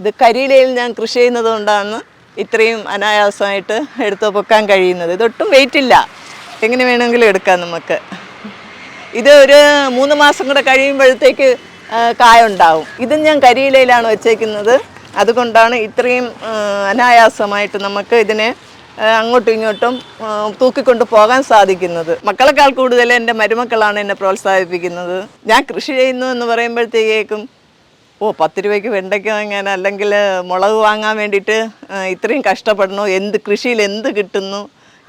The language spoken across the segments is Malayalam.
ഇത് കരിയിലയിൽ ഞാൻ കൃഷി ചെയ്യുന്നത് കൊണ്ടാണ് ഇത്രയും അനായാസമായിട്ട് എടുത്തു പൊക്കാൻ കഴിയുന്നത്. ഇതൊട്ടും വെയിറ്റ് ഇല്ല. എങ്ങനെ വേണമെങ്കിലും എടുക്കാം നമുക്ക്. ഇത് ഒരു മൂന്ന് മാസം കൂടെ കഴിയുമ്പോഴത്തേക്ക് കായ ഉണ്ടാവും. ഇതും ഞാൻ കരിയിലയിലാണ് വെച്ചേക്കുന്നത്. അതുകൊണ്ടാണ് ഇത്രയും അനായാസമായിട്ട് നമുക്ക് ഇതിനെ അങ്ങോട്ടും ഇങ്ങോട്ടും തൂക്കിക്കൊണ്ട് പോകാൻ സാധിക്കുന്നത്. മക്കളെക്കാൾ കൂടുതൽ എന്റെ മരുമക്കളാണ് എന്നെ പ്രോത്സാഹിപ്പിക്കുന്നത്. ഞാൻ കൃഷി ചെയ്യുന്നു എന്ന് പറയുമ്പോഴത്തേക്കും ഓ പത്ത് രൂപയ്ക്ക് വെണ്ടയ്ക്ക വാങ്ങാൻ അല്ലെങ്കിൽ മുളക് വാങ്ങാൻ വേണ്ടിയിട്ട് ഇത്രയും കഷ്ടപ്പെടണോ എന്ത് കൃഷിയിൽ എന്ത് കിട്ടുന്നു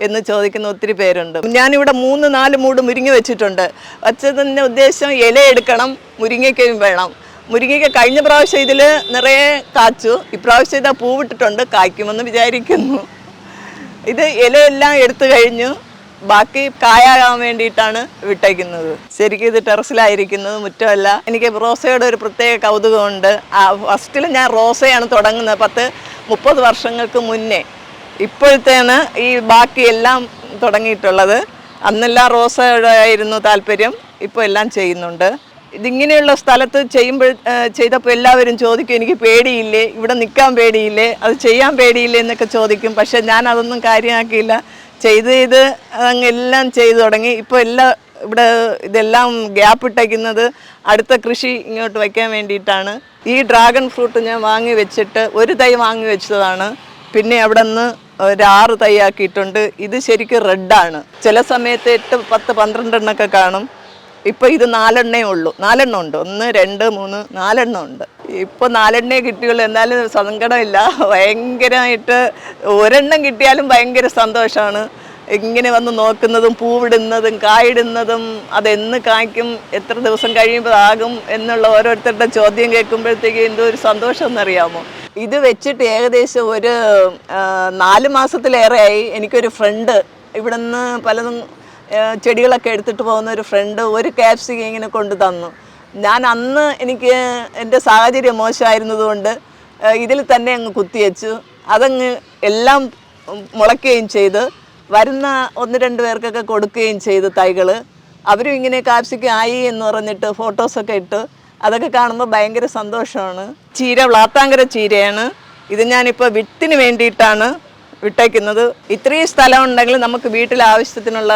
എന്ന് ചോദിക്കുന്ന ഒത്തിരി പേരുണ്ട്. ഞാനിവിടെ മൂന്ന് നാല് മൂട് മുരിങ്ങ വെച്ചിട്ടുണ്ട്. വച്ചതിന്റെ ഉദ്ദേശം ഇല എടുക്കണം മുരിങ്ങയ്ക്കയും വേണം. മുരിങ്ങയ്ക്ക് കഴിഞ്ഞ പ്രാവശ്യം ഇതിൽ നിറയെ കാച്ചു. ഇപ്രാവശ്യം ഇതാ പൂവിട്ടിട്ടുണ്ട് കായ്ക്കുമെന്ന് വിചാരിക്കുന്നു. ഇത് ഇലയെല്ലാം എടുത്തു കഴിഞ്ഞു. ബാക്കി കായാകാൻ വേണ്ടിയിട്ടാണ് വിട്ടേക്കുന്നത്. ശരിക്കും ഇത് ടെറസിലായിരിക്കുന്നത് മുറ്റമല്ല. എനിക്ക് റോസയുടെ ഒരു പ്രത്യേക കൗതുകമുണ്ട്. ആ ഫസ്റ്റിൽ ഞാൻ റോസയാണ് തുടങ്ങുന്നത്. പത്ത് മുപ്പത് വർഷങ്ങൾക്ക് മുന്നേ. ഇപ്പോഴത്തേന് ഈ ബാക്കി എല്ലാം തുടങ്ങിയിട്ടുള്ളത്. അന്നെല്ലാം റോസയുടെ ആയിരുന്നു താല്പര്യം. ഇപ്പോൾ എല്ലാം ചെയ്യുന്നുണ്ട്. ഇതിങ്ങനെയുള്ള സ്ഥലത്ത് ചെയ്യുമ്പോൾ ചെയ്തപ്പോൾ എല്ലാവരും ചോദിക്കും എനിക്ക് പേടിയില്ലേ? ഇവിടെ നിൽക്കാൻ പേടിയില്ലേ? അത് ചെയ്യാൻ പേടിയില്ലേ? എന്നൊക്കെ ചോദിക്കും. പക്ഷേ ഞാൻ അതൊന്നും കാര്യമാക്കിയില്ല. ചെയ്ത് ചെയ്ത് അങ്ങ് എല്ലാം ചെയ്തു തുടങ്ങി. ഇപ്പോൾ എല്ലാ ഇവിടെ ഇതെല്ലാം ഗ്യാപ്പ് ഇട്ടേക്കുന്നത് അടുത്ത കൃഷി ഇങ്ങോട്ട് വയ്ക്കാൻ വേണ്ടിയിട്ടാണ്. ഈ ഡ്രാഗൺ ഫ്രൂട്ട് ഞാൻ വാങ്ങി വെച്ചിട്ട് ഒരു തൈ വാങ്ങി വെച്ചതാണ്. പിന്നെ അവിടെ നിന്ന് ഒരു ആറ് തൈ ആക്കിയിട്ടുണ്ട്. ഇത് ശരിക്കും റെഡാണ് ചില സമയത്ത് എട്ട് പത്ത് പന്ത്രണ്ടെണ്ണൊക്കെ കാണും. ഇപ്പോൾ ഇത് നാലെണ്ണേ ഉള്ളൂ. നാലെണ്ണം ഉണ്ട്. ഒന്ന് രണ്ട് മൂന്ന് നാലെണ്ണം ഉണ്ട്. ഇപ്പൊ നാലെണ്ണേ കിട്ടിയുള്ളൂ. എന്നാലും സങ്കടമില്ല. ഭയങ്കരമായിട്ട് ഒരെണ്ണം കിട്ടിയാലും ഭയങ്കര സന്തോഷമാണ്. ഇങ്ങനെ വന്ന് നോക്കുന്നതും പൂവിടുന്നതും കായിടുന്നതും അതെന്ന് കായ്ക്കും എത്ര ദിവസം കഴിയുമ്പോൾ ആകും എന്നുള്ള ഓരോരുത്തരുടെ ചോദ്യം കേൾക്കുമ്പോഴത്തേക്ക് എന്തോ ഒരു സന്തോഷം എന്നറിയാമോ? ഇത് വെച്ചിട്ട് ഏകദേശം ഒരു നാല് മാസത്തിലേറെയായി എനിക്കൊരു ഫ്രണ്ട് ഇവിടുന്ന് പലതും ചെടികളൊക്കെ എടുത്തിട്ട് പോകുന്ന ഒരു ഫ്രണ്ട് ഒരു ക്യാപ്സിക്ക ഇങ്ങനെ കൊണ്ടു തന്നു ഞാൻ അന്ന് എനിക്ക് എന്റെ സാഹചര്യം മോശമായിരുന്നതുകൊണ്ട് ഇതിൽ തന്നെ അങ്ങ് കുത്തിവെച്ചു. അതങ്ങ് എല്ലാം മുളയ്ക്കുകയും ചെയ്ത് വരുന്ന ഒന്ന് രണ്ട് പേർക്കൊക്കെ കൊടുക്കുകയും ചെയ്തു തൈകൾ അവരും ഇങ്ങനെ കാർഷിക ആയി എന്ന് പറഞ്ഞിട്ട് ഫോട്ടോസൊക്കെ ഇട്ട് അതൊക്കെ കാണുമ്പോൾ ഭയങ്കര സന്തോഷമാണ്. ചീര വ്ളാത്താങ്കര ചീരയാണ്. ഇത് ഞാനിപ്പോൾ വിത്തിന് വേണ്ടിയിട്ടാണ് വിട്ടേക്കുന്നത്. ഇത്രയും സ്ഥലം ഉണ്ടെങ്കിൽ നമുക്ക് വീട്ടിൽ ആവശ്യത്തിനുള്ള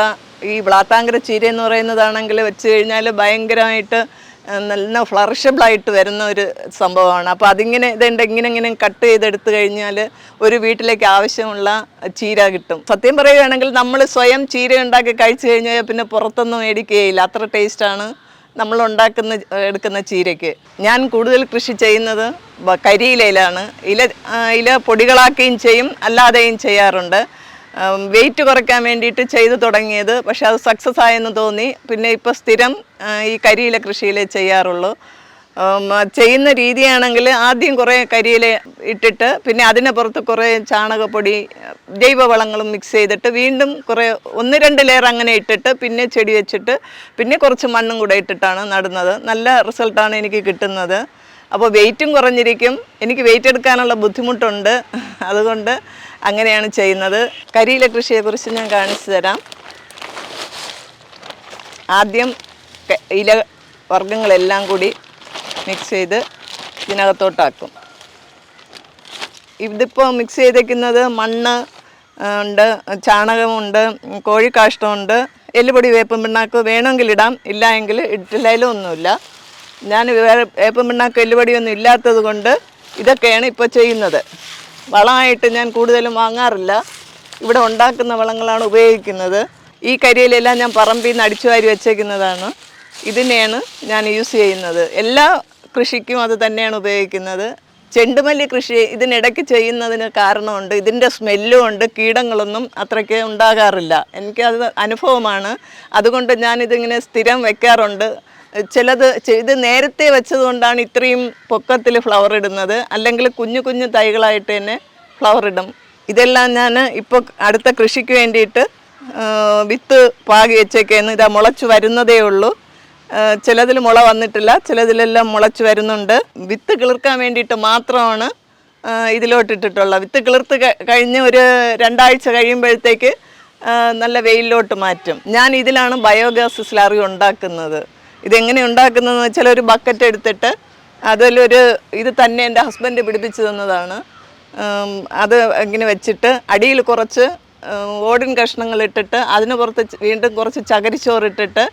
ഈ വ്ളാത്താങ്കര ചീര എന്ന് പറയുന്നതാണെങ്കിൽ വെച്ച് കഴിഞ്ഞാൽ ഭയങ്കരമായിട്ട് നല്ല ഫ്ലറിഷബിളായിട്ട് വരുന്ന ഒരു സംഭവമാണ്. അപ്പോൾ അതിങ്ങനെ ഇതുണ്ട് ഇങ്ങനെ ഇങ്ങനെ കട്ട് ചെയ്തെടുത്തു കഴിഞ്ഞാൽ ഒരു വീട്ടിലേക്ക് ആവശ്യമുള്ള ചീര കിട്ടും. സത്യം പറയുകയാണെങ്കിൽ നമ്മൾ സ്വയം ചീര ഉണ്ടാക്കി കഴിച്ചു കഴിഞ്ഞാൽ പിന്നെ പുറത്തൊന്നും മേടിക്കുകയില്ല. അത്ര ടേസ്റ്റാണ് നമ്മൾ ഉണ്ടാക്കുന്ന എടുക്കുന്ന ചീരയ്ക്ക്. ഞാൻ കൂടുതൽ കൃഷി ചെയ്യുന്നത് കരിയിലയിലാണ്. ഇല ഇല പൊടികളാക്കുകയും ചെയ്യും അല്ലാതെയും ചെയ്യാറുണ്ട്. വെയിറ്റ് കുറയ്ക്കാൻ വേണ്ടിയിട്ട് ചെയ്തു തുടങ്ങിയത്. പക്ഷെ അത് സക്സസ് ആയെന്ന് തോന്നി. പിന്നെ ഇപ്പോൾ സ്ഥിരം ഈ കരിയില കൃഷിയിലേ ചെയ്യാറുള്ളൂ. ചെയ്യുന്ന രീതിയാണെങ്കിൽ ആദ്യം കുറേ കരിയില ഇട്ടിട്ട് പിന്നെ അതിന് പുറത്ത് കുറേ ചാണകപ്പൊടി ജൈവവളങ്ങളും മിക്സ് ചെയ്തിട്ട് വീണ്ടും കുറേ ഒന്ന് രണ്ട് ലെയർ അങ്ങനെ ഇട്ടിട്ട് പിന്നെ ചെടി വെച്ചിട്ട് പിന്നെ കുറച്ച് മണ്ണും കൂടെ ഇട്ടിട്ടാണ് നടുന്നത്. നല്ല റിസൾട്ടാണ് എനിക്ക് കിട്ടുന്നത്. അപ്പോൾ വെയിറ്റും കുറഞ്ഞിരിക്കും. എനിക്ക് വെയിറ്റ് എടുക്കാനുള്ള ബുദ്ധിമുട്ടുണ്ട്. അതുകൊണ്ട് അങ്ങനെയാണ് ചെയ്യുന്നത്. കരിയില കൃഷിയെക്കുറിച്ച് ഞാൻ കാണിച്ചു തരാം. ആദ്യം ഇല വർഗങ്ങളെല്ലാം കൂടി മിക്സ് ചെയ്ത് ഇതിനകത്തോട്ടാക്കും. ഇതിപ്പോൾ മിക്സ് ചെയ്തേക്കുന്നത് മണ്ണ് ഉണ്ട് ചാണകമുണ്ട് കോഴിക്കാഷ്ടമുണ്ട് എല്ലുപൊടി വേപ്പും പിണ്ണാക്ക് വേണമെങ്കിൽ ഇടാം. ഇല്ല എങ്കിൽ ഇട്ടില്ലായാലും ഒന്നുമില്ല. ഞാൻ വേറെ വേപ്പും പിണ്ണാക്ക് എല്ലുപൊടിയൊന്നും ഇല്ലാത്തത് കൊണ്ട് ഇതൊക്കെയാണ് ഇപ്പോൾ ചെയ്യുന്നത്. വളമായിട്ട് ഞാൻ കൂടുതലും വാങ്ങാറില്ല. ഇവിടെ ഉണ്ടാക്കുന്ന വളങ്ങളാണ് ഉപയോഗിക്കുന്നത്. ഈ കരിയിലെല്ലാം ഞാൻ പറമ്പിൽ നിന്ന് അടിച്ചു വാരി വെച്ചേക്കുന്നതാണ്. ഇതിനെയാണ് ഞാൻ യൂസ് ചെയ്യുന്നത്. എല്ലാ കൃഷിക്കും അത് തന്നെയാണ് ഉപയോഗിക്കുന്നത്. ചെണ്ടുമല്ലി കൃഷി ഇതിനിടയ്ക്ക് ചെയ്യുന്നതിന് കാരണമുണ്ട്. ഇതിന്റെ സ്മെല്ലും ഉണ്ട് കീടങ്ങളൊന്നും അത്രയ്ക്ക് ഉണ്ടാകാറില്ല. എനിക്കത് അനുഭവമാണ്. അതുകൊണ്ട് ഞാനിതിങ്ങനെ സ്ഥിരം വെക്കാറുണ്ട്. ചിലത് ചെയ്ത് നേരത്തെ വെച്ചതുകൊണ്ടാണ് ഇത്രയും പൊക്കത്തിൽ ഫ്ലവർ ഇടുന്നത്. അല്ലെങ്കിൽ കുഞ്ഞു കുഞ്ഞു തൈകളായിട്ട് തന്നെ ഫ്ലവർ ഇടും. ഇതെല്ലാം ഞാൻ ഇപ്പോൾ അടുത്ത കൃഷിക്ക് വേണ്ടിയിട്ട് വിത്ത് പാകി വെച്ചേക്കാണ് ഇതാ മുളച്ചു വരുന്നതേ ഉള്ളൂ. ചിലതിൽ മുള വന്നിട്ടില്ല ചിലതിലെല്ലാം മുളച്ചു വരുന്നുണ്ട്. വിത്ത് കിളിർക്കാൻ വേണ്ടിയിട്ട് മാത്രമാണ് ഇതിലോട്ടിട്ടിട്ടുള്ളത് വിത്ത് കിളിർത്ത് കഴിഞ്ഞ് ഒരു രണ്ടാഴ്ച കഴിയുമ്പോഴത്തേക്ക് നല്ല വെയിലിലോട്ട് മാറ്റും. ഞാൻ ഇതിലാണ് ബയോഗ്യാസ് സ്ലാറി ഉണ്ടാക്കുന്നത്. ഇതെങ്ങനെ ഉണ്ടാക്കുന്നതെന്ന് വെച്ചാൽ ഒരു ബക്കറ്റ് എടുത്തിട്ട് അതിലൊരു ഇത് തന്നെ എന്റെ ഹസ്ബൻഡ് പിടിപ്പിച്ചു തന്നതാണ്. അത് ഇങ്ങനെ വെച്ചിട്ട് അടിയിൽ കുറച്ച് ഓടിൻ കഷ്ണങ്ങൾ ഇട്ടിട്ട് അതിന് പുറത്ത് വീണ്ടും കുറച്ച് ചകരിച്ചോറ് ഇട്ടിട്ട്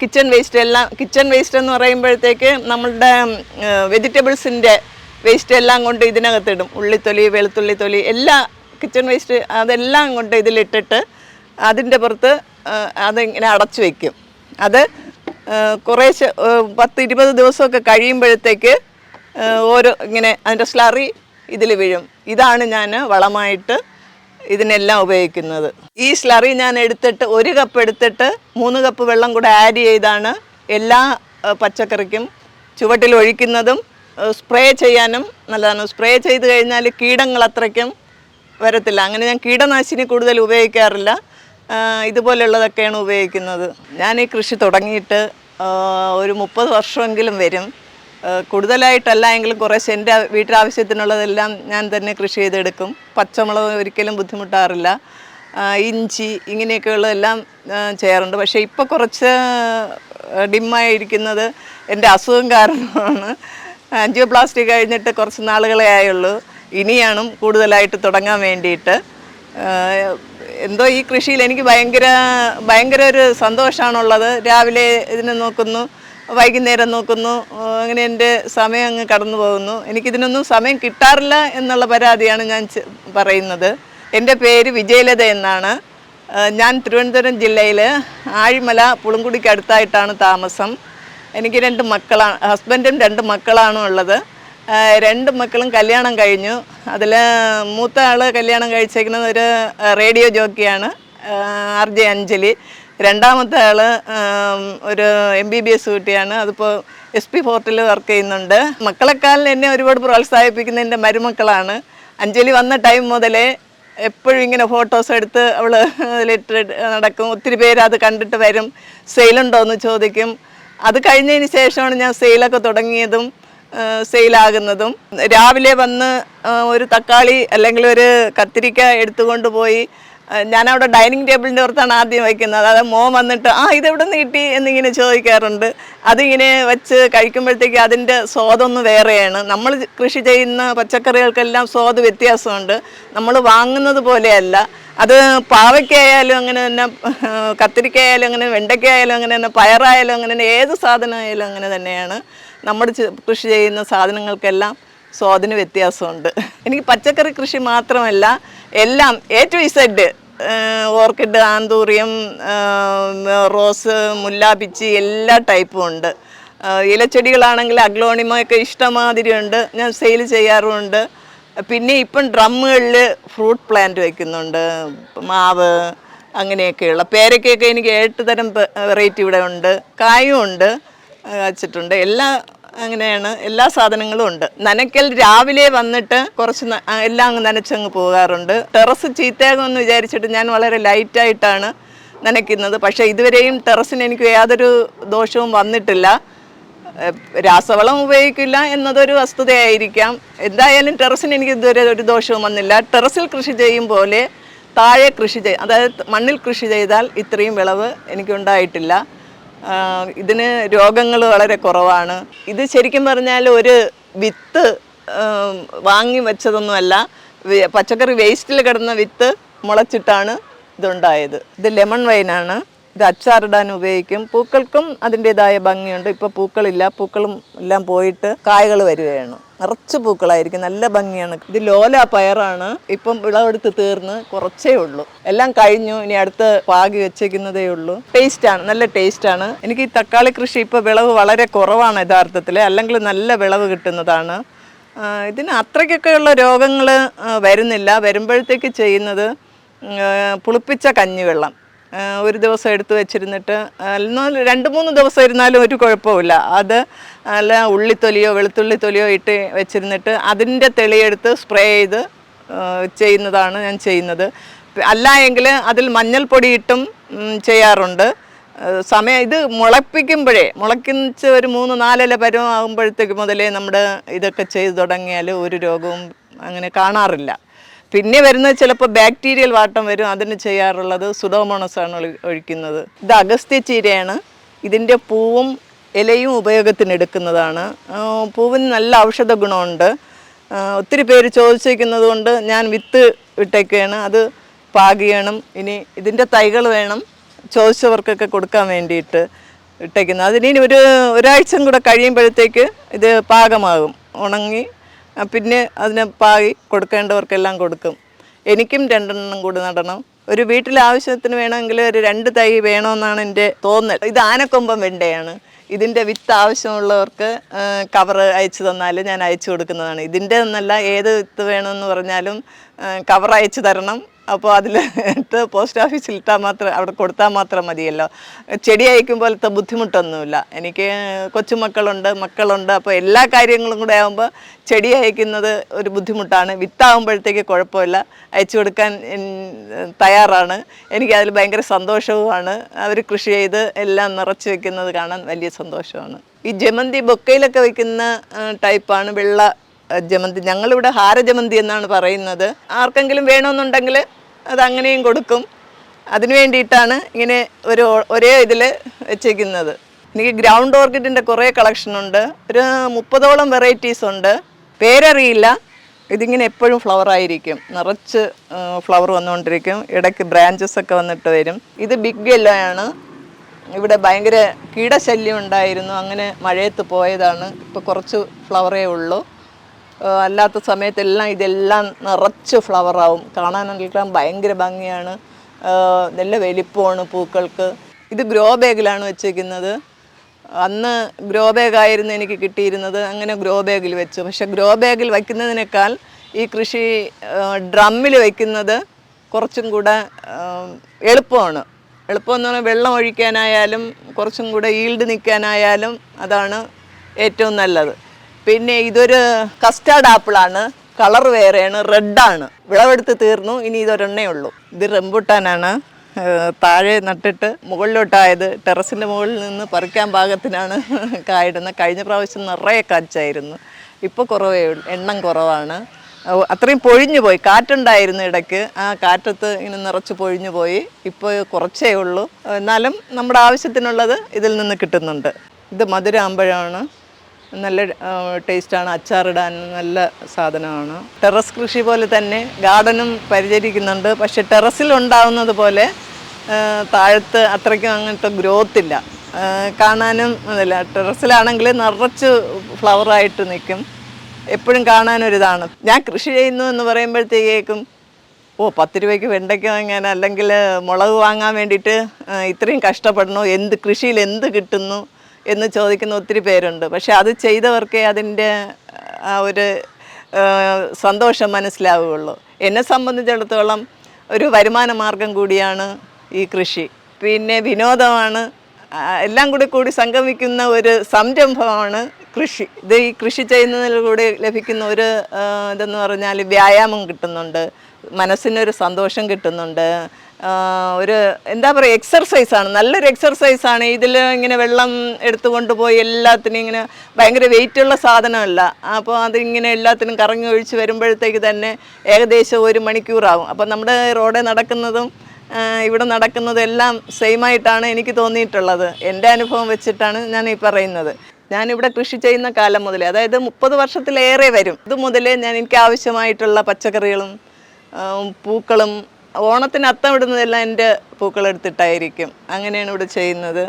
കിച്ചൺ വേസ്റ്റ് എല്ലാം കിച്ചൺ വേസ്റ്റ് എന്ന് പറയുമ്പോഴത്തേക്ക് നമ്മളുടെ വെജിറ്റബിൾസിന്റെ വേസ്റ്റ് എല്ലാം കൊണ്ട് ഇതിനകത്തിടും. ഉള്ളിത്തൊലി വെളുത്തുള്ളി തൊലി എല്ലാ കിച്ചൺ വേസ്റ്റ് അതെല്ലാം കൊണ്ട് ഇതിലിട്ടിട്ട് അതിന്റെ പുറത്ത് അതിങ്ങനെ അടച്ചു വയ്ക്കും അത് കുറേശ്ശെ പത്ത് ഇരുപത് ദിവസമൊക്കെ കഴിയുമ്പോഴത്തേക്ക് ഓരോ ഇങ്ങനെ അതിന്റെ സ്ലറി ഇതിൽ വീഴും. ഇതാണ് ഞാൻ വളമായിട്ട് ഇതിനെല്ലാം ഉപയോഗിക്കുന്നത്. ഈ സ്ലറി ഞാൻ എടുത്തിട്ട് ഒരു കപ്പ് എടുത്തിട്ട് മൂന്ന് കപ്പ് വെള്ളം കൂടെ ആഡ് ചെയ്താണ് എല്ലാ പച്ചക്കറിക്കും ചുവട്ടിൽ ഒഴിക്കുന്നതും സ്പ്രേ ചെയ്യാനും നല്ലതാണ്. സ്പ്രേ ചെയ്ത് കഴിഞ്ഞാൽ കീടങ്ങൾ അത്രയ്ക്കും വരത്തില്ല. അങ്ങനെ ഞാൻ കീടനാശിനി കൂടുതൽ ഉപയോഗിക്കാറില്ല. ഇതുപോലുള്ളതൊക്കെയാണ് ഉപയോഗിക്കുന്നത്. ഞാൻ ഈ കൃഷി തുടങ്ങിയിട്ട് ഒരു മുപ്പത് വർഷമെങ്കിലും വരും. കൂടുതലായിട്ടല്ല എങ്കിലും കുറേശ്ശെ എന്റെ വീട്ടിലാവശ്യത്തിനുള്ളതെല്ലാം ഞാൻ തന്നെ കൃഷി ചെയ്തെടുക്കും. പച്ചമുളക് ഒരിക്കലും ബുദ്ധിമുട്ടാറില്ല. ഇഞ്ചി ഇങ്ങനെയൊക്കെയുള്ളതെല്ലാം ചെയ്യാറുണ്ട്. പക്ഷേ ഇപ്പോൾ കുറച്ച് ഡിമ്മായിരിക്കുന്നത് എന്റെ അസുഖം കാരണമാണ്. ആൻജിയോപ്ലാസ്റ്റി കഴിഞ്ഞിട്ട് കുറച്ച് നാളുകളെ ആയുള്ളൂ. ഇനിയാണ് കൂടുതലായിട്ട് തുടങ്ങാൻ വേണ്ടിയിട്ട് എന്തോ ഈ കൃഷിയിൽ എനിക്ക് ഭയങ്കര ഭയങ്കര ഒരു സന്തോഷമാണുള്ളത്. രാവിലെ ഇതിനെ നോക്കുന്നു വൈകുന്നേരം നോക്കുന്നു അങ്ങനെ എന്റെ സമയം അങ്ങ് കടന്നു പോകുന്നു. എനിക്കിതിനൊന്നും സമയം കിട്ടാറില്ല എന്നുള്ള പരാതിയാണ് ഞാൻ പറയുന്നത്. എന്റെ പേര് വിജയലത എന്നാണ്. ഞാൻ തിരുവനന്തപുരം ജില്ലയിൽ ആഴിമല പുളുങ്കുടിക്ക് അടുത്തായിട്ടാണ് താമസം. എനിക്ക് രണ്ട് മക്കളാണ് ഹസ്ബൻഡും രണ്ട് മക്കളാണ് ഉള്ളത് രണ്ട് മക്കളും കല്യാണം കഴിഞ്ഞു. അതിൽ മൂത്ത ആൾ കല്യാണം കഴിച്ചേക്കുന്നത് ഒരു റേഡിയോ ജോക്കിയാണ് ആർ ജെ അഞ്ജലി. രണ്ടാമത്തെ ആൾ ഒരു എം ബി ബി എസ് കുട്ടിയാണ്. അതിപ്പോൾ എസ് പി ഫോർട്ടിൽ വർക്ക് ചെയ്യുന്നുണ്ട്. മക്കളെക്കാളിൽ എന്നെ ഒരുപാട് പ്രോത്സാഹിപ്പിക്കുന്ന എന്റെ മരുമക്കളാണ്. അഞ്ജലി വന്ന ടൈം മുതലേ എപ്പോഴും ഇങ്ങനെ ഫോട്ടോസ് എടുത്ത് അവൾ അതിലിട്ട് നടക്കും. ഒത്തിരി പേര് അത് കണ്ടിട്ട് വരും. സെയിലുണ്ടോ എന്ന് ചോദിക്കും. അത് കഴിഞ്ഞതിന് ശേഷമാണ് ഞാൻ സെയിലൊക്കെ തുടങ്ങിയതും. സെയിലാകുന്നതും രാവിലെ വന്ന് ഒരു തക്കാളി അല്ലെങ്കിൽ ഒരു കത്തിരിക്ക എടുത്തുകൊണ്ട് പോയി ഞാനവിടെ ഡൈനിങ് ടേബിളിന്റെ പുറത്താണ് ആദ്യം വയ്ക്കുന്നത്. അതായത് മോൻ വന്നിട്ട് ആ ഇതെവിടെ നിന്ന് കിട്ടി? എന്നിങ്ങനെ ചോദിക്കാറുണ്ട്. അതിങ്ങനെ വെച്ച് കഴിക്കുമ്പോഴത്തേക്ക് അതിന്റെ സ്വാദൊന്ന് വേറെയാണ്. നമ്മൾ കൃഷി ചെയ്യുന്ന പച്ചക്കറികൾക്കെല്ലാം സ്വാദ് വ്യത്യാസമുണ്ട്. നമ്മൾ വാങ്ങുന്നത് പോലെയല്ല. അത് പാവയ്ക്കായാലും അങ്ങനെ തന്നെ കത്തിരിക്കയായാലും അങ്ങനെ വെണ്ടയ്ക്കായാലും അങ്ങനെ തന്നെ പയറായാലും അങ്ങനെ തന്നെ ഏത് സാധനമായാലും അങ്ങനെ തന്നെയാണ്. നമ്മുടെ ചെ- കൃഷി ചെയ്യുന്ന സാധനങ്ങൾക്കെല്ലാം സ്വാദിന് വ്യത്യാസമുണ്ട്. എനിക്ക് പച്ചക്കറി കൃഷി മാത്രമല്ല എല്ലാം A to Z orchid anthurium rose മുല്ലാപ്പിച്ചി എല്ലാ ടൈപ്പും ഉണ്ട്. ഇലച്ചെടികളാണെങ്കിൽ അഗ്ലോണിമയൊക്കെ ഇഷ്ടമാതിരി ഉണ്ട് ഞാൻ സെയിൽ ചെയ്യാറുമുണ്ട്. പിന്നെ ഇപ്പം ഡ്രമ്മുകളിൽ ഫ്രൂട്ട് പ്ലാന്റ് വയ്ക്കുന്നുണ്ട് മാവ് അങ്ങനെയൊക്കെയുള്ള. പേരയ്ക്കൊക്കെ എനിക്ക് എട്ട് തരം വെറൈറ്റി ഇവിടെ ഉണ്ട്. കായും ഉണ്ട്. വച്ചിട്ടുണ്ട്. എല്ലാ അങ്ങനെയാണ്. എല്ലാ സാധനങ്ങളും ഉണ്ട്. നനയ്ക്കൽ രാവിലെ വന്നിട്ട് കുറച്ച് എല്ലാം അങ്ങ് നനച്ചങ്ങ് പോകാറുണ്ട്. ടെറസ് ചീത്തയാകുമെന്ന് വിചാരിച്ചിട്ട് ഞാൻ വളരെ ലൈറ്റായിട്ടാണ് നനയ്ക്കുന്നത്. പക്ഷേ ഇതുവരെയും ടെറസിന് എനിക്ക് യാതൊരു ദോഷവും വന്നിട്ടില്ല. രാസവളം ഉപയോഗിക്കില്ല എന്നതൊരു വസ്തുതയായിരിക്കാം. എന്തായാലും ടെറസിന് എനിക്ക് ഇതുവരെ ഒരു ദോഷവും വന്നില്ല. ടെറസിൽ കൃഷി ചെയ്യും പോലെ താഴെ കൃഷി ചെയ് അതായത് മണ്ണിൽ കൃഷി ചെയ്താൽ ഇത്രയും വിളവ് എനിക്കുണ്ടായിട്ടില്ല. ഇതിന് രോഗങ്ങൾ വളരെ കുറവാണ്. ഇത് ശരിക്കും പറഞ്ഞാൽ ഒരു വിത്ത് വാങ്ങി വെച്ചതൊന്നുമല്ല. പച്ചക്കറി വേസ്റ്റിൽ കിടന്ന വിത്ത് മുളച്ചിട്ടാണ് ഇതുണ്ടായത്. ഇത് ലെമൺ വൈനാണ് ഇത് അച്ചാറിടാൻ ഉപയോഗിക്കും. പൂക്കൾക്കും അതിന്റെതായ ഭംഗിയുണ്ട്. ഇപ്പോൾ പൂക്കളില്ല. പൂക്കളും എല്ലാം പോയിട്ട് കായകൾ വരികയാണ്. നിറച്ച് പൂക്കളായിരിക്കും. നല്ല ഭംഗിയാണ്. ഇത് ലോല പയറാണ്. ഇപ്പം വിളവെടുത്ത് തീർന്ന് കുറച്ചേ ഉള്ളൂ. എല്ലാം കഴിഞ്ഞു. ഇനി അടുത്ത് പാകി വെച്ചേക്കുന്നതേ ഉള്ളൂ. ടേസ്റ്റാണ്. നല്ല ടേസ്റ്റാണ്. എനിക്ക് ഈ തക്കാളി കൃഷി ഇപ്പോൾ വിളവ് വളരെ കുറവാണ് യഥാർത്ഥത്തിൽ അല്ലെങ്കിൽ നല്ല വിളവ് കിട്ടുന്നതാണ്. ഇതിന് അത്രയ്ക്കൊക്കെയുള്ള രോഗങ്ങൾ വരുന്നില്ല. വരുമ്പോഴത്തേക്ക് ചെയ്യുന്നത് പുളിപ്പിച്ച കഞ്ഞിവെള്ളം. ഒരു ദിവസം എടുത്തു വെച്ചിരുന്നിട്ട് രണ്ട് മൂന്ന് ദിവസം ഇരുന്നാലും ഒരു കുഴപ്പമില്ല അത് അല്ല ഉള്ളിത്തൊലിയോ വെളുത്തുള്ളി തൊലിയോ ഇട്ട് വെച്ചിരുന്നിട്ട് അതിന്റെ തെളിയെടുത്ത് സ്പ്രേ ചെയ്ത് ചെയ്യുന്നതാണ് ഞാൻ ചെയ്യുന്നത്. അല്ല എങ്കിൽ അതിൽ മഞ്ഞൾപ്പൊടി ഇട്ടും ചെയ്യാറുണ്ട്. സമയം ഇത് മുളപ്പിക്കുമ്പോഴേ മുളക്കിച്ച് ഒരു മൂന്ന് നാലല പരമാകുമ്പോഴത്തേക്ക് മുതലേ നമ്മുടെ ഇതൊക്കെ ചെയ്തു തുടങ്ങിയാൽ ഒരു രോഗവും അങ്ങനെ കാണാറില്ല. പിന്നെ വരുന്നത് ചിലപ്പോൾ ബാക്ടീരിയൽ വാട്ടം വരും അതിന് ചെയ്യാറുള്ളത് സുഡോമോണസ് ആണ് ഒഴി- ഒഴിക്കുന്നത്. ഇത് അഗസ്ത്യ ചീരയാണ് ഇതിന്റെ പൂവും ഇലയും ഉപയോഗത്തിന് എടുക്കുന്നതാണ്. പൂവിന് നല്ല ഔഷധ ഗുണമുണ്ട്. ഒത്തിരി പേര് ചോദിച്ചിരിക്കുന്നത് കൊണ്ട് ഞാൻ വിത്ത് ഇട്ടേക്കാണ്. അത് പാകിയണം. ഇനി ഇതിന്റെ തൈകൾ വേണം ചോദിച്ചവർക്കൊക്കെ കൊടുക്കാൻ വേണ്ടിയിട്ട് ഇട്ടേക്കുന്നത്. അതിനി ഒരു ഒരാഴ്ചയും കൂടെ കഴിയുമ്പോഴത്തേക്ക് ഇത് പാകമാകും. ഉണങ്ങി പിന്നെ അതിനെ പാകി കൊടുക്കേണ്ടവർക്കെല്ലാം കൊടുക്കും. എനിക്കും രണ്ടെണ്ണം കൂടി നടണം. ഒരു വീട്ടിൽ ആവശ്യത്തിന് വേണമെങ്കിൽ ഒരു രണ്ട് തൈ വേണമെന്നാണ് എന്റെ തോന്നൽ. ഇത് ആനക്കൊമ്പം വെണ്ടയാണ്. ഇതിന്റെ വിത്ത് ആവശ്യമുള്ളവർക്ക് കവർ അയച്ചു തന്നാൽ ഞാൻ അയച്ചു കൊടുക്കുന്നതാണ്. ഇതിന്റെ എന്നല്ല ഏത് വിത്ത് വേണമെന്ന് പറഞ്ഞാലും കവർ അയച്ചു തരണം. അപ്പോൾ അതിൽ പോസ്റ്റ് ഓഫീസിൽ ഇട്ടാൽ മാത്രം അവിടെ കൊടുത്താൽ മാത്രം മതിയല്ലോ. ചെടി അയക്കും പോലത്തെ ബുദ്ധിമുട്ടൊന്നുമില്ല. എനിക്ക് കൊച്ചുമക്കളുണ്ട് മക്കളുണ്ട്. അപ്പോൾ എല്ലാ കാര്യങ്ങളും കൂടെ ആകുമ്പോൾ ചെടി അയക്കുന്നത് ഒരു ബുദ്ധിമുട്ടാണ്. വിത്താകുമ്പോഴത്തേക്ക് കുഴപ്പമില്ല. അയച്ചു കൊടുക്കാൻ തയ്യാറാണ്. എനിക്ക് അതിൽ ഭയങ്കര സന്തോഷവുമാണ്. അവർ കൃഷി ചെയ്ത് എല്ലാം നിറച്ച് വെക്കുന്നത് കാണാൻ വലിയ സന്തോഷമാണ്. ഈ ജമന്തി ബൊക്കയിലൊക്കെ വെക്കുന്ന ടൈപ്പാണ് വെള്ള ജമന്തി. ഞങ്ങളിവിടെ ഹാരജമന്തി എന്നാണ് പറയുന്നത്. ആർക്കെങ്കിലും വേണമെന്നുണ്ടെങ്കിൽ അത് അങ്ങനെയും കൊടുക്കും. അതിനു വേണ്ടിയിട്ടാണ് ഇങ്ങനെ ഒരു ഒരേ ഇതിൽ വെച്ചേക്കുന്നത് എനിക്ക് ഗ്രൗണ്ട് ഓർക്കിഡിന്റെ കുറേ കളക്ഷൻ ഉണ്ട്. ഒരു മുപ്പതോളം വെറൈറ്റീസ് ഉണ്ട്. പേരറിയില്ല. ഇതിങ്ങനെ എപ്പോഴും ഫ്ലവർ ആയിരിക്കും. നിറച്ച് ഫ്ലവർ വന്നുകൊണ്ടിരിക്കും. ഇടയ്ക്ക് ബ്രാഞ്ചസ് ഒക്കെ വന്നിട്ട് വരും. ഇത് ബിഗ് യെല്ലോ ആണ്. ഇവിടെ ഭയങ്കര കീടശല്യം ഉണ്ടായിരുന്നു. അങ്ങനെ മഴയത്ത് പോയതാണ്. ഇപ്പോൾ കുറച്ച് ഫ്ലവറേ ഉള്ളൂ. അല്ലാത്ത സമയത്തെല്ലാം ഇതെല്ലാം നിറച്ച് ഫ്ലവറാവും കാണാനെല്ലാം ഭയങ്കര ഭംഗിയാണ്. നല്ല വലിപ്പമാണ് പൂക്കൾക്ക്. ഇത് ഗ്രോ ബാഗിലാണ് വെച്ചിരിക്കുന്നത് അന്ന് ഗ്രോ ബാഗായിരുന്നു എനിക്ക് കിട്ടിയിരുന്നത്. അങ്ങനെ ഗ്രോ ബാഗിൽ വെച്ചു. പക്ഷെ ഗ്രോ ബാഗിൽ വയ്ക്കുന്നതിനേക്കാൾ ഈ കൃഷി ഡ്രമ്മിൽ വയ്ക്കുന്നത് കുറച്ചും കൂടെ എളുപ്പമാണ്. എളുപ്പമെന്ന് പറഞ്ഞാൽ വെള്ളം ഒഴിക്കാനായാലും കുറച്ചും കൂടെ ഈൽഡ് നിൽക്കാനായാലും അതാണ് ഏറ്റവും നല്ലത്. പിന്നെ ഇതൊരു കസ്റ്റാർഡ് ആപ്പിളാണ് കളർ വേറെയാണ് റെഡാണ് വിളവെടുത്ത് തീർന്നു. ഇനി ഇതൊരെണ്ണേ ഉള്ളൂ. ഇത് റെമ്പുട്ടാനാണ് താഴെ നട്ടിട്ട് മുകളിലോട്ടായത് ടെറസിന്റെ മുകളിൽ നിന്ന് പറിക്കാൻ പാകത്തിനാണ് കായിടുന്നത്. കഴിഞ്ഞ പ്രാവശ്യം നിറയെ കാച്ചായിരുന്നു. ഇപ്പോൾ കുറവേ ഉള്ളൂ. എണ്ണം കുറവാണ്. അത്രയും പൊഴിഞ്ഞു പോയി. കാറ്റുണ്ടായിരുന്നു ഇടയ്ക്ക്. ആ കാറ്റത്ത് ഇങ്ങനെ നിറച്ച് പൊഴിഞ്ഞു പോയി. ഇപ്പോൾ കുറച്ചേ ഉള്ളൂ. എന്നാലും നമ്മുടെ ആവശ്യത്തിനുള്ളത് ഇതിൽ നിന്ന് കിട്ടുന്നുണ്ട്. ഇത് മധുര അമ്പഴമാണ് നല്ല ടേസ്റ്റാണ്. അച്ചാറിടാൻ നല്ല സാധനമാണ്. ടെറസ് കൃഷി പോലെ തന്നെ ഗാർഡനും പരിചരിക്കുന്നുണ്ട്. പക്ഷെ ടെറസിൽ ഉണ്ടാവുന്നത് പോലെ താഴത്ത് അത്രയ്ക്കും അങ്ങനത്തെ ഗ്രോത്ത് ഇല്ല കാണാനും അതല്ല ടെറസിലാണെങ്കിൽ നിറച്ച് ഫ്ലവറായിട്ട് നിൽക്കും. എപ്പോഴും കാണാനൊരിതാണ്. ഞാൻ കൃഷി ചെയ്യുന്നു എന്ന് പറയുമ്പോഴത്തേക്കും ഓ പത്ത് രൂപയ്ക്ക് വെണ്ടയ്ക്ക വാങ്ങാൻ അല്ലെങ്കിൽ മുളക് വാങ്ങാൻ വേണ്ടിയിട്ട് ഇത്രയും കഷ്ടപ്പെടണോ എന്ത് കൃഷിയിൽ എന്ത് കിട്ടുന്നു? എന്ന് ചോദിക്കുന്ന ഒത്തിരി പേരുണ്ട്. പക്ഷെ അത് ചെയ്തവർക്കേ അതിന്റെ ആ ഒരു സന്തോഷം മനസ്സിലാവുകയുള്ളൂ. എന്നെ സംബന്ധിച്ചിടത്തോളം ഒരു വരുമാന മാർഗം കൂടിയാണ് ഈ കൃഷി. പിന്നെ വിനോദമാണ്. എല്ലാം കൂടി കൂടി സംഗമിക്കുന്ന ഒരു സംരംഭമാണ് കൃഷി. ഇത് ഈ കൃഷി ചെയ്യുന്നതിലൂടെ ലഭിക്കുന്ന ഒരു ഇതെന്ന് പറഞ്ഞാൽ വ്യായാമം കിട്ടുന്നുണ്ട്. മനസ്സിനൊരു സന്തോഷം കിട്ടുന്നുണ്ട്. ഒരു എന്താ പറയുക എക്സർസൈസാണ് നല്ലൊരു എക്സർസൈസാണ് ഇതിൽ ഇങ്ങനെ വെള്ളം എടുത്തു കൊണ്ടുപോയി എല്ലാത്തിനും ഇങ്ങനെ ഭയങ്കര വെയിറ്റുള്ള സാധനമല്ല. അപ്പോൾ അതിങ്ങനെ എല്ലാത്തിനും കറങ്ങി ഒഴിച്ച് വരുമ്പോഴത്തേക്ക് തന്നെ ഏകദേശം ഒരു മണിക്കൂറാവും. അപ്പോൾ നമ്മുടെ റോഡിൽ നടക്കുന്നതും ഇവിടെ നടക്കുന്നതും എല്ലാം സെയിം ആയിട്ടാണ് എനിക്ക് തോന്നിയിട്ടുള്ളത്. എന്റെ അനുഭവം വെച്ചിട്ടാണ് ഞാൻ ഈ പറയുന്നത്. ഞാനിവിടെ കൃഷി ചെയ്യുന്ന കാലം മുതലേ അതായത് മുപ്പത് വർഷത്തിലേറെ വരും. ഇത് മുതലേ ഞാൻ എനിക്ക് ആവശ്യമായിട്ടുള്ള പച്ചക്കറികളും പൂക്കളും ഓണത്തിന് അത്തം ഇടുന്നതെല്ലാം എന്റെ പൂക്കളെടുത്തിട്ടായിരിക്കും. അങ്ങനെയാണ് ഇവിടെ ചെയ്യുന്നത്.